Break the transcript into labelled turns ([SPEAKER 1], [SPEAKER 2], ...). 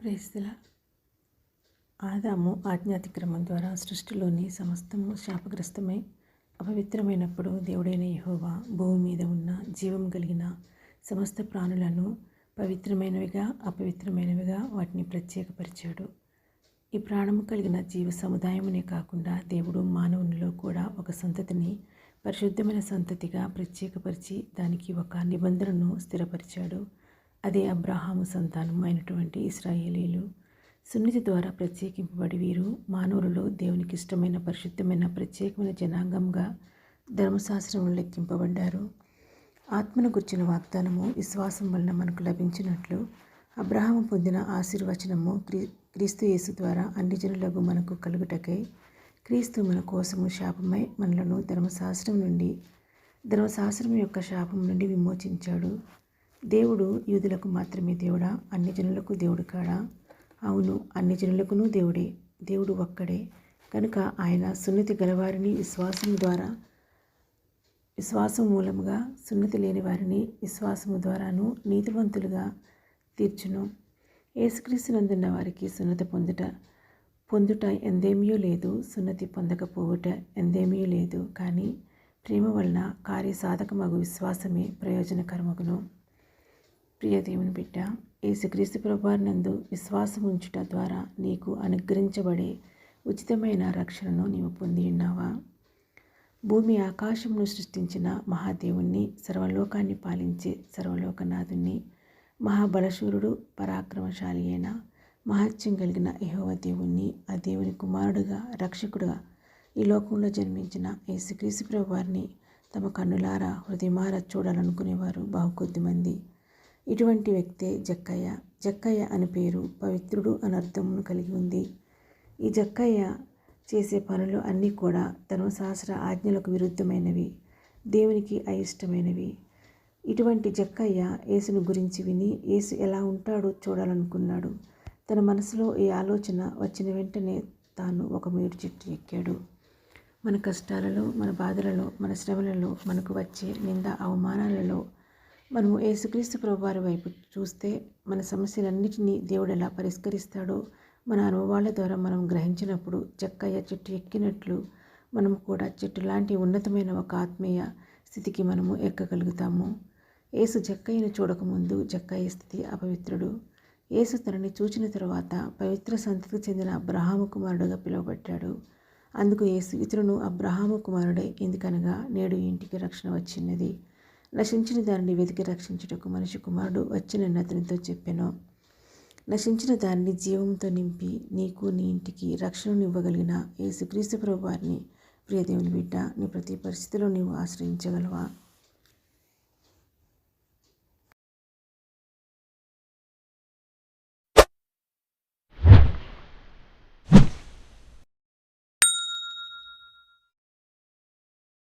[SPEAKER 1] ప్రేస్తుల ఆదాము ఆజ్ఞాతిక్రమం ద్వారా సృష్టిలోని సమస్తము శాపగ్రస్తమై అపవిత్రమైనప్పుడు దేవుడైన యహోవా భూమి మీద ఉన్న జీవం కలిగిన సమస్త ప్రాణులను పవిత్రమైనవిగా అపవిత్రమైనవిగా వాటిని ప్రత్యేకపరిచాడు. ఈ ప్రాణము కలిగిన జీవ సముదాయమునే కాకుండా దేవుడు మానవునిలో కూడా ఒక సంతతిని పరిశుద్ధమైన సంతతిగా ప్రత్యేకపరిచి దానికి ఒక నిబంధనను స్థిరపరిచాడు. అదే అబ్రహాము సంతానం అయినటువంటి ఇస్రాయేలీలు. సున్నితి ద్వారా ప్రత్యేకింపబడి వీరు మానవులలో దేవునికి ఇష్టమైన పరిశుద్ధమైన ప్రత్యేకమైన జనాంగంగా ధర్మశాస్త్రంలో లెక్కింపబడ్డారు. ఆత్మను గుర్చిన వాగ్దానము విశ్వాసం వలన మనకు లభించినట్లు అబ్రహాము పొందిన ఆశీర్వచనము క్రీ క్రీస్తు యేసు ద్వారా అన్ని జనులకు మనకు కలుగుటకై క్రీస్తు మన కోసము శాపమై మనలను ధర్మశాస్త్రం నుండి ధర్మశాస్త్రం యొక్క శాపం నుండి విమోచించాడు. దేవుడు యూదులకు మాత్రమే దేవుడా? అన్ని జనులకు దేవుడు కాడా? అవును అన్ని జనులకును దేవుడే. దేవుడు ఒక్కడే. కనుక ఆయన సున్నతి గలవారిని విశ్వాసం ద్వారా విశ్వాసం మూలముగా సున్నతి లేని వారిని విశ్వాసము ద్వారాను నీతివంతులుగా తీర్చును. యేసుక్రీస్తునందున్న వారికి సున్నతి పొందుట పొందుట ఎందేమీ లేదు సున్నతి పొందకపోవుట ఎందేమీ లేదు. కానీ ప్రేమ వలన కార్యసాధకమగు విశ్వాసమే ప్రయోజనకరమగును. ప్రియ దేవుని బిడ్డ యేసుక్రీస్తు ప్రభువారినందు విశ్వాసం ఉంచుట ద్వారా నీకు అనుగ్రహించబడే ఉచితమైన రక్షణను నీవు పొంది ఉన్నావా? భూమి ఆకాశంను సృష్టించిన మహాదేవుణ్ణి సర్వలోకాన్ని పాలించే సర్వలోకనాథుణ్ణి మహాబలశూరుడు పరాక్రమశాలి అయిన మహత్యం కలిగిన యహోవ దేవుణ్ణి ఆ దేవుని కుమారుడుగా రక్షకుడుగా ఈ లోకంలో జన్మించిన యేసుక్రీస్తు ప్రభు వారిని తమ కన్నులారా హృదయమారా చూడాలనుకునేవారు బహుకొద్ది మంది ఇటువంటి వ్యక్తే జక్కయ్య. జక్కయ్య అని పేరు పవిత్రుడు అని కలిగి ఉంది. ఈ జక్కయ్య చేసే పనులు అన్నీ కూడా ధర్మశాస్త్ర ఆజ్ఞలకు విరుద్ధమైనవి. దేవునికి అయిష్టమైనవి. ఇటువంటి జక్కయ్య యేసును గురించి విని యేసు ఎలా ఉంటాడో చూడాలనుకున్నాడు. తన మనసులో ఈ ఆలోచన వచ్చిన వెంటనే తాను ఒక మేడు చెట్టు ఎక్కాడు. మన కష్టాలలో మన బాధలలో మన శ్రమలలో మనకు వచ్చే నింద అవమానాలలో మనము యేసుక్రీస్తు ప్రభువారి వైపు చూస్తే మన సమస్యలన్నిటినీ దేవుడు ఎలా పరిష్కరిస్తాడో మన అనుభవాల ద్వారా మనం గ్రహించినప్పుడు చెక్కయ్య చెట్టు ఎక్కినట్లు మనం కూడా చెట్టు లాంటి ఉన్నతమైన ఒక ఆత్మీయ స్థితికి మనము ఎక్కగలుగుతాము. ఏసు జక్కయ్యను చూడకముందు జక్కయ్య స్థితి అపవిత్రుడు. ఏసు తనని చూచిన తరువాత పవిత్ర సంతతికి చెందిన అబ్రహాము కుమారుడుగా పిలువబడ్డాడు. అందుకు ఏసు ఇతరును అబ్రహాము కుమారుడే ఎందుకనగా నేడు ఇంటికి రక్షణ వచ్చినది. నశించిన దానిని వెతికి రక్షించుటకు మనిషి కుమారుడు వచ్చినని అతనితో చెప్పాను. నశించిన దానిని జీవంతో నింపి నీకు నీ ఇంటికి రక్షణను ఇవ్వగలిగిన యేసుక్రీస్తు ప్రభు వారిని ప్రియదేవుని బిడ్డ నీ ప్రతి పరిస్థితిలో నీవు ఆశ్రయించగలవా?